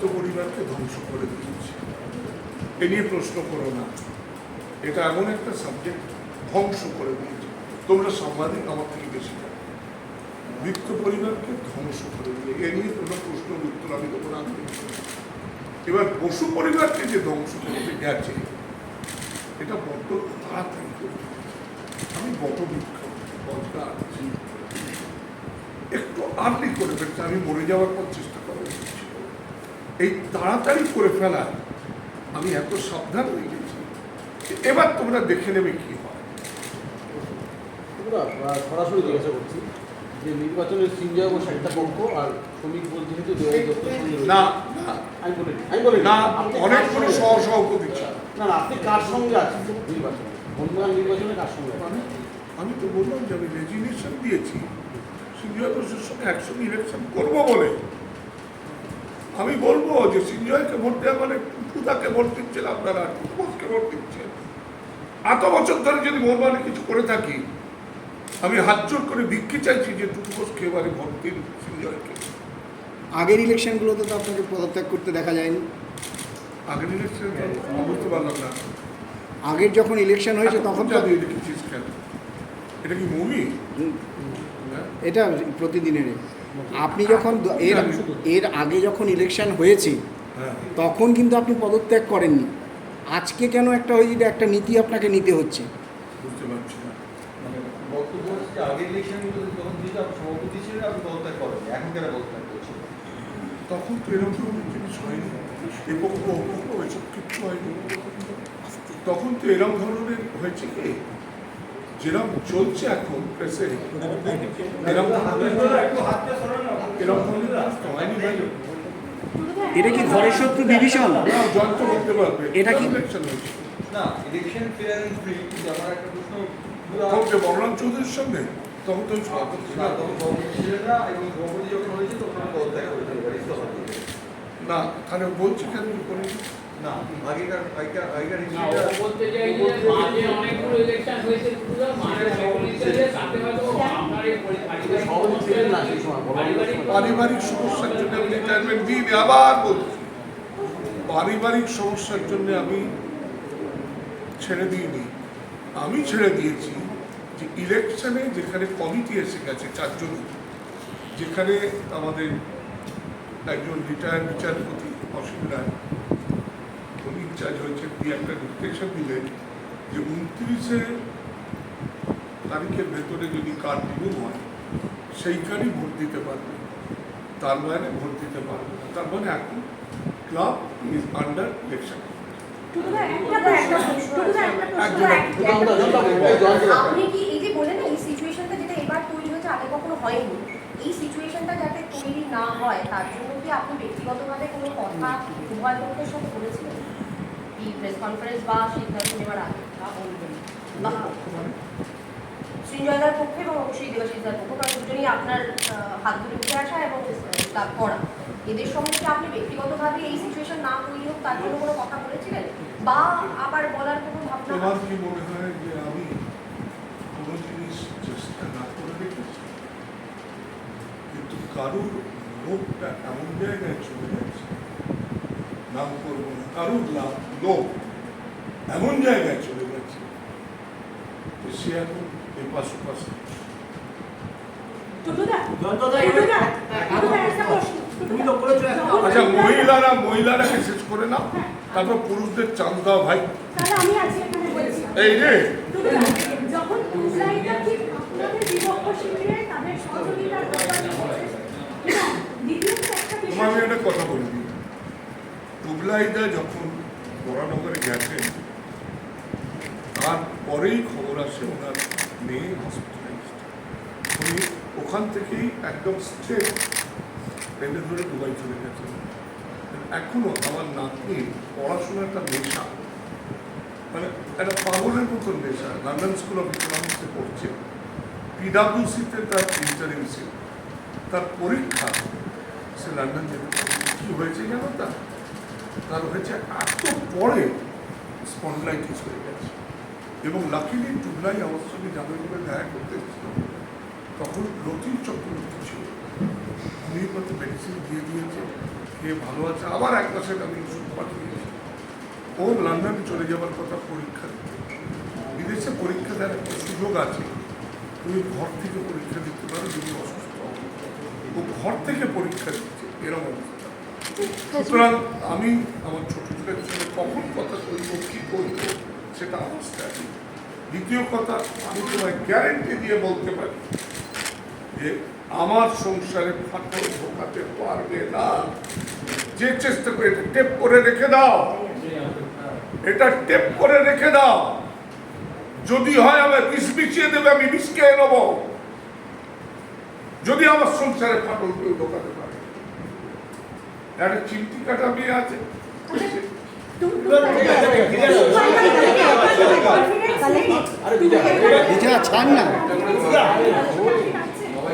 বিত্ত পরিবারকে ধ্বংস করে দিয়েছে। এ নিয়ে প্রশ্ন করো না। এটা এমন একটা সাবজেক্ট ধ্বংস করে দিয়েছে। তোমরা সাংবাদিক আমার থেকে বেশি বৃত্ত পরিবারকে ধ্বংস করে দিয়ে এ নিয়ে কোনো প্রশ্নের উত্তর আমি দেবো না, আমি দেবো না। এবার পশু পরিবারকে যে ধ্বংস করতে গেছে। এটা বড্ড তাড়াতাড়ি করে আমি বট বৃক্ষ বটটা একটু আর্লি করে ফেলছে, আমি মরে যাওয়ার পর চেষ্টা করা উচিত ছিল। এই তাড়াতাড়ি করে ফেলা আমি এত সাবধান হয়ে গেছি এবার তোমরা দেখে নেবে কি হয়। সরাসরি জিজ্ঞাসা করছি যে নির্বাচনের সিনজয় বসে একটা পক্ষ আর শ্রমিক দপ্তর সঙ্গে না না। আমি বলি আমি বলি না আপনি কার অনেকগুলো সঙ্গে- সহ সভাপতি না না আপনি কার সঙ্গে আছেন নির্বাচনে? বনগাঁ নির্বাচনে কার সঙ্গে আমি আমি তো বললাম যে আমি রেজিগনেশন দিয়েছি। সিঞ্জয় ঘোষের সঙ্গে একসঙ্গে ইলেকশন করব বলে। আমি বলব যে সিঞ্জয়কে ভোট দেওয়া মানে টুটাকে ভোট দিচ্ছেন আপনারা টুটুবোসকে ভোট দিচ্ছেন। এত বছর ধরে যদি মোহনবাগানে কিছু করে থাকি আমি হাত জোর করে ভিক্ষি চাইছি যে টুটুবোসকে এবারে ভোট দিন সিঞ্জয়কে আগের ইলেকশনগুলোতে তো আপনাকে পদত্যাগ করতে দেখা যায়নি। আগের ইলেকশনে বুঝতে পারলাম না। আগের যখন ইলেকশন হয়েছে তখন তো এটা কি মুভি এটা প্রতিদিনের আপনি যখন এর এর আগে যখন ইলেকশন হয়েছে হ্যাঁ। তখন কিন্তু আপনি পদত্যাগ করেননি। আজকে কেন একটা হয়েছে যে একটা নীতি আপনাকে নিতে হচ্ছে? বুঝতে পারছি না। মানে তখন তো এরকম জিনিস হয়নি। কিচ্ছু হয়নি। তখন তো এরকম ধরনের হয়েছে কি? যেরকম চলছে এখন প্রেসে এটা কি ঘরের শত্রু ডিভিশন জয়ন্ত বলতে পারবে। এটা কি- ইলেকশন না ইলেকশন ফেয়ার অ্যান্ড ফ্রি আমার একটা প্রশ্ন বলরাম চৌধুরীর সঙ্গে? তখন তো ওই না তাহলে বলছি কেন যে করিনি? না আগেকার আগেকার আগেকার না, ও বলতে চাই যে মাঝে অনেকগুলো ইলেকশন হয়েছে পুরো মাঝে অনেকগুলো election হয়তো আপনার এই পারিবারিক সভাপতি না সেই সময় পারিবারিক পারিবারিক সমস্যার জন্য আমি রিটায়ারমেন্ট দিইনি আবার বলছি। পারিবারিক সমস্যার জন্য আমি ছেড়ে দিইনি। আমি ছেড়ে দিয়েছি যে ইলেকশনে যেখানে কমিটি এসে গেছে চারজন যেখানে আমাদের একজন রিটায়ার্ড বিচারপতি অসীম রায় ইনচার্জ হয়েছেন দিয়ে একটা ডিক্টেশন দিলেন যে উনত্রিশে তারিখের ভেতরে যদি কার্ড হয় সেইখানেই ভোট দিতে পারবে। তার মানে ভোট দিতে পারবে না। তার মানে এখন ক্লাব ইজ আন্ডার ইলেকশন। আপনি কি এই যে বলেন না, এই সিচুয়েশনটা যেটা এবার তৈরি হয়েছে আগে কখনো হয়নি। এই সিচুয়েশনটা যাতে তৈরি না হয় তার জন্য কি আপনি ব্যক্তিগতভাবে কোনো কথা উভয় পক্ষের সাথে বলেছিলেন? এই প্রেস কনফারেন্স বা সিদ্ধান্ত নেওয়ার আগে, বা বলবেন বা সৃঞ্জয়দার পক্ষে এবং অবশ্যই দেবাশিসদার পক্ষ, কারণ দুজনেই আপনার হাত ধরে উঠে আসা এবং লাভ করা এদের সঙ্গে কি আপনি ব্যক্তিগতভাবে এই সিচুয়েশন না তৈরি হোক তার জন্য কোনো কথা বলেছিলেন? বা আবার বলার কোনো ভাবনা তোমার কি মনে হয় যে আমি কোনো জিনিস চেষ্টা না করে রেখেছি কিন্তু কারুর লোকটা এমন জায়গায় চলে যাচ্ছে নাম করব না। কারুর লাভ লোক। এমন জায়গায় চলে যাচ্ছে। যে সে এখন এপাশ ওপাশ। বলেছ আচ্ছা মহিলারা মহিলারাকে শেষ করে না তারপর পুরুষদের চাঁদ দাও ভাই এই রে। ঠিক আপনাদের শিবিরে তাদের সহযোগিতার একটা তোমার আমি একটা কথা বলি। টুবলাইদা যখন বরানগরে গেছেন তারপরেই খবর আসে ওনার মেয়ে হসপিটালাইজড উনি ওখান থেকেই একদম স্ট্রেট ট্রেনে ধরে দুবাই চলে গেছেন এখনও আমার নাতনি একটা নেশা। মানে একটা পাগলের মতন নেশা। লন্ডন স্কুল অফ ইকোনমিক্সে পড়ছে। পিডাব্লিউসিতে তার ইন্টারিমসি তার পরীক্ষা, সে লন্ডন যেতে হয়েছে জানো তার তার হয়েছে এত পরে স্পন্ডলাইটিস হয়ে গেছে। এবং লাকিলি টুবলাই আমার সঙ্গে বলে দেখা করতে এসেছিল। তখন লতিফ চক্রবর্তী ছিল। উনি মেডিসিন দিয়ে দিয়েছে, কে ভালো আছে, আবার এক মাসের আমি ওষুধ পাঠিয়ে ও লন্ডনে চলে যাবার কথা পরীক্ষা বিদেশে পরীক্ষা দেওয়ার একটা সুযোগ আছে। তুমি ঘর থেকে পরীক্ষা দিতে পারো, যদি অসুস্থ। ও ঘর থেকে পরীক্ষা দিচ্ছে এরকম অবস্থা। সুতরাং আমি আমার ছোট ছেলের সঙ্গে কখন কথা বলব, কি করব সেটা অবস্থা আছে দ্বিতীয় কথা, আমি তোমায় গ্যারেন্টি দিয়ে বলতে পারি যে আমার সংসারে ফাটল ঢোকাতে পারবে না। যে চেষ্টা করে এটা টেপ করে রেখে দাও। এটা টেপ করে রেখে দাও। যদি হয় আমার বিষ মিশিয়ে দেবে, আমি বিষ খেয়ে নেব। যদি আমার সংসারে ফাটল কেউ ঢোকাতে একটা চিমটি কাটা মেয়ে আছে। বিজয়া ছাড় না।